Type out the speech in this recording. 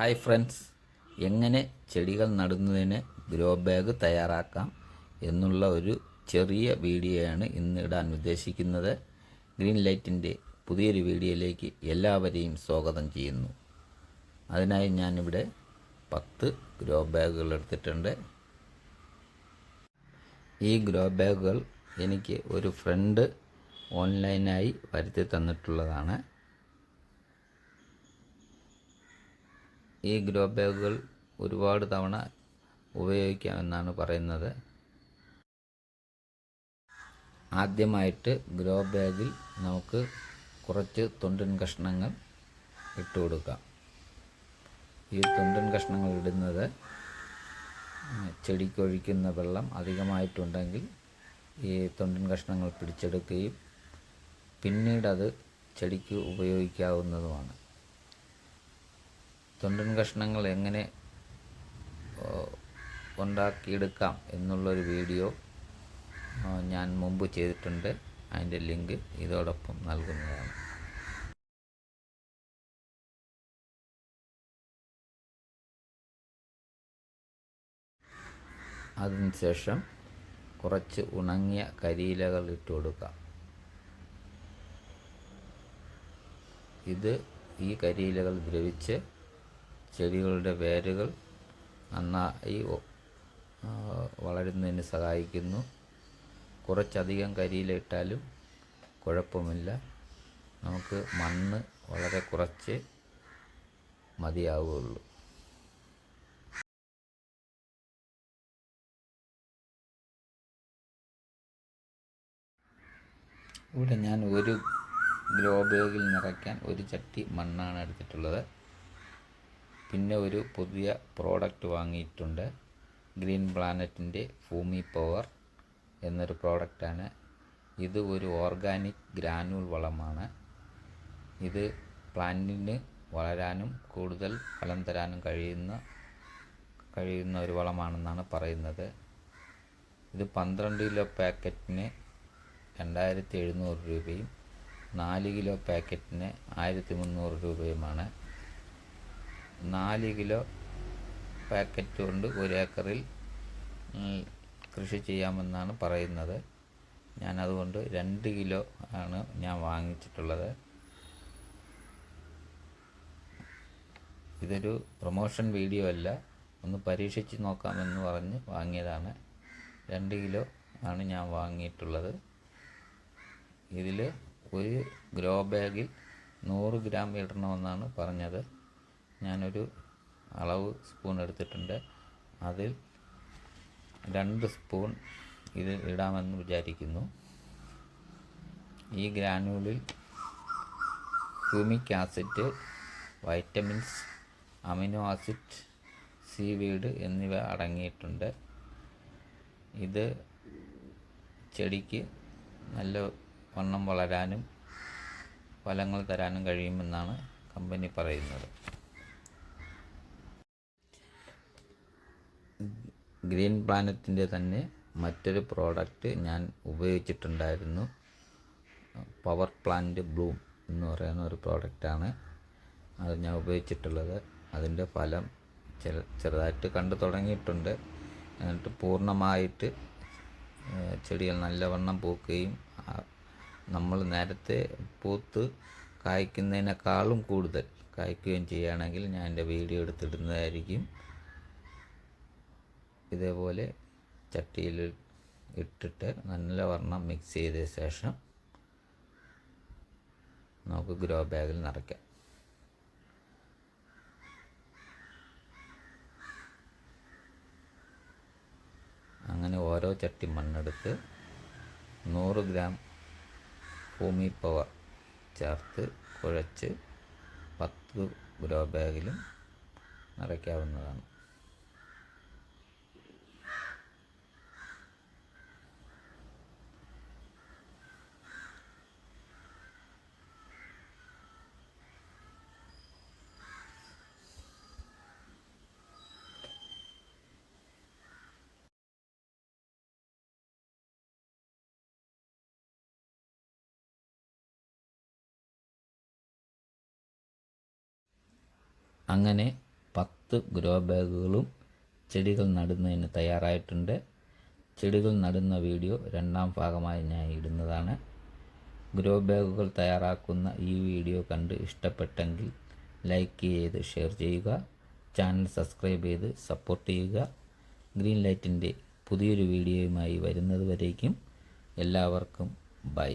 Hi friends. എങ്ങനെ ചെടികൾ നടുന്നതിന് grow bag തയ്യാറാക്കാം എന്നുള്ള ഒരു ചെറിയ വീഡിയോയാണ് ഇന്ന് ഇടാൻ ഉദ്ദേശിക്കുന്നത്. ഗ്രീൻ ലൈറ്റിന്റെ പുതിയൊരു വീഡിയോയിലേക്ക് എല്ലാവരെയും സ്വാഗതം ചെയ്യുന്നു. അതിനായി ഞാനിവിടെ പത്ത് ഗ്രോ ബാഗുകൾ എടുത്തിട്ടുണ്ട്. ഈ ഗ്രോ ബാഗുകൾ എനിക്ക് ഒരു ഫ്രണ്ട് ഓൺലൈനായി വരുത്തി തന്നിട്ടുള്ളതാണ്. ഈ ഗ്രോ ബാഗുകൾ ഒരുപാട് തവണ ഉപയോഗിക്കാമെന്നാണ് പറയുന്നത്. ആദ്യമായിട്ട് ഗ്രോ ബാഗിൽ നമുക്ക് കുറച്ച് തൊണ്ടൻ കഷ്ണങ്ങൾ ഇട്ട് കൊടുക്കാം. ഈ തൊണ്ടൻ കഷ്ണങ്ങൾ ഇടുന്നത് ചെടിക്കൊഴിക്കുന്ന വെള്ളം അധികമായിട്ടുണ്ടെങ്കിൽ ഈ തൊണ്ടൻ കഷ്ണങ്ങൾ പിടിച്ചെടുക്കുകയും പിന്നീടത് ചെടിക്ക് ഉപയോഗിക്കാവുന്നതുമാണ്. തൊണ്ടൻ കഷ്ണങ്ങൾ എങ്ങനെ ഉണ്ടാക്കിയെടുക്കാം എന്നുള്ളൊരു വീഡിയോ ഞാൻ മുമ്പ് ചെയ്തിട്ടുണ്ട്. അതിന്റെ ലിങ്ക് ഇതോടൊപ്പം നൽകുന്നതാണ്. അതിനുശേഷം കുറച്ച് ഉണങ്ങിയ കരിയിലകൾ ഇട്ട് കൊടുക്കാം. ഇത് ഈ കരിയിലകൾ ദ്രവിച്ച് ചെടികളുടെ വേരുകൾ നന്നായി വളരുന്നതിന് സഹായിക്കുന്നു. കുറച്ചധികം കരിയിലിട്ടാലും കുഴപ്പമില്ല. നമുക്ക് മണ്ണ് വളരെ കുറച്ച് മതിയാവുകയുള്ളൂ. ഇവിടെ ഞാൻ ഒരു ഗ്രോ ബാഗിൽ നിറയ്ക്കാൻ ഒരു ചട്ടി മണ്ണാണ് എടുത്തിട്ടുള്ളത്. പിന്നെ ഒരു പുതിയ പ്രോഡക്റ്റ് വാങ്ങിയിട്ടുണ്ട്. ഗ്രീൻ പ്ലാനറ്റിന്റെ ഭൂമി പവർ എന്നൊരു പ്രോഡക്റ്റാണ് ഇത് ഒരു ഓർഗാനിക് ഗ്രാനുൾ വളമാണ്. ഇത് പ്ലാന്റിന് വളരാനും കൂടുതൽ ഫലം തരാനും കഴിയുന്ന കഴിയുന്ന ഒരു വളമാണെന്നാണ് പറയുന്നത്. ഇത് പന്ത്രണ്ട് കിലോ പാക്കറ്റിന് രണ്ടായിരത്തി എഴുന്നൂറ് രൂപയും നാല് കിലോ പാക്കറ്റിന് ആയിരത്തി മുന്നൂറ് രൂപയുമാണ്. നാല് കിലോ പാക്കറ്റ് കൊണ്ട് ഒരു ഏക്കറിൽ കൃഷി ചെയ്യാമെന്നാണ് പറയുന്നത്. ഞാൻ അതുകൊണ്ട് രണ്ട് കിലോ ആണ് ഞാൻ വാങ്ങിച്ചിട്ടുള്ളത്. ഇതൊരു പ്രൊമോഷൻ വീഡിയോ അല്ല. ഒന്ന് പരീക്ഷിച്ച് നോക്കാമെന്ന് പറഞ്ഞ് വാങ്ങിയതാണ്. രണ്ട് കിലോ ആണ് ഞാൻ വാങ്ങിയിട്ടുള്ളത്. ഇതിൽ ഒരു ഗ്രോ ബാഗിൽ നൂറ് ഗ്രാം ഇടണമെന്നാണ് പറഞ്ഞത്. ഞാനൊരു അളവ് സ്പൂൺ എടുത്തിട്ടുണ്ട്. അതിൽ രണ്ട് സ്പൂൺ ഇത് ഇടാമെന്ന് വിചാരിക്കുന്നു. ഈ ഗ്രാനുകളിൽ humic acid vitamins amino acid seaweed എന്നിവ അടങ്ങിയിട്ടുണ്ട്. ഇത് ചെടിക്ക് നല്ല വണ്ണം വളരാനും ഫലങ്ങൾ തരാനും കഴിയുമെന്നാണ് കമ്പനി പറയുന്നത്. ഗ്രീൻ പ്ലാനറ്റിന്റെ തന്നെ മറ്റൊരു പ്രോഡക്റ്റ് ഞാൻ ഉപയോഗിച്ചിട്ടുണ്ടായിരുന്നു. പവർ പ്ലാന്റ് ബ്ലൂം എന്ന് പറയുന്ന ഒരു പ്രോഡക്റ്റാണ്. അത് ഞാൻ ഉപയോഗിച്ചിട്ടുള്ളത്. അതിന്റെ ഫലം ചെറു ചെറുതായിട്ട് കണ്ടു തുടങ്ങിയിട്ടുണ്ട്. എന്നിട്ട് പൂർണമായിട്ട് ചെടികൾ നല്ലവണ്ണം പൂക്കുകയും നമ്മൾ നേരത്തെ പൂത്ത് കായ്ക്കുന്നതിനേക്കാളും കൂടുതൽ കായ്ക്കുകയും ചെയ്യുകയാണെങ്കിൽ ഞാൻ എന്റെ വീഡിയോ എടുത്തിടുന്നതായിരിക്കും. ഇതേപോലെ ചട്ടിയിൽ ഇട്ടിട്ട് നല്ല വർണം മിക്സ് ചെയ്ത ശേഷം നമുക്ക് ഗ്രോ ബാഗിൽ നിറയ്ക്കാം. അങ്ങനെ ഓരോ ചട്ടി മണ്ണെടുത്ത് നൂറ് ഗ്രാം ഭൂമി പവർ ചേർത്ത് കുഴച്ച് പത്ത് ഗ്രോ ബാഗിലും നിറയ്ക്കാവുന്നതാണ്. അങ്ങനെ പത്ത് ഗ്രോ ബാഗുകളും ചെടികൾ നടുന്നതിന് തയ്യാറായിട്ടുണ്ട്. ചെടികൾ നടുന്ന വീഡിയോ രണ്ടാം ഭാഗമായി ഞാൻ ഇടുന്നതാണ്. ഗ്രോ ബാഗുകൾ തയ്യാറാക്കുന്ന ഈ വീഡിയോ കണ്ട് ഇഷ്ടപ്പെട്ടെങ്കിൽ ലൈക്ക് ചെയ്ത് ഷെയർ ചെയ്യുക. ചാനൽ സബ്സ്ക്രൈബ് ചെയ്ത് സപ്പോർട്ട് ചെയ്യുക. ഗ്രീൻ ലൈറ്റിന്റെ പുതിയൊരു വീഡിയോയുമായി വരുന്നത് വരേക്കും. എല്ലാവർക്കും ബൈ.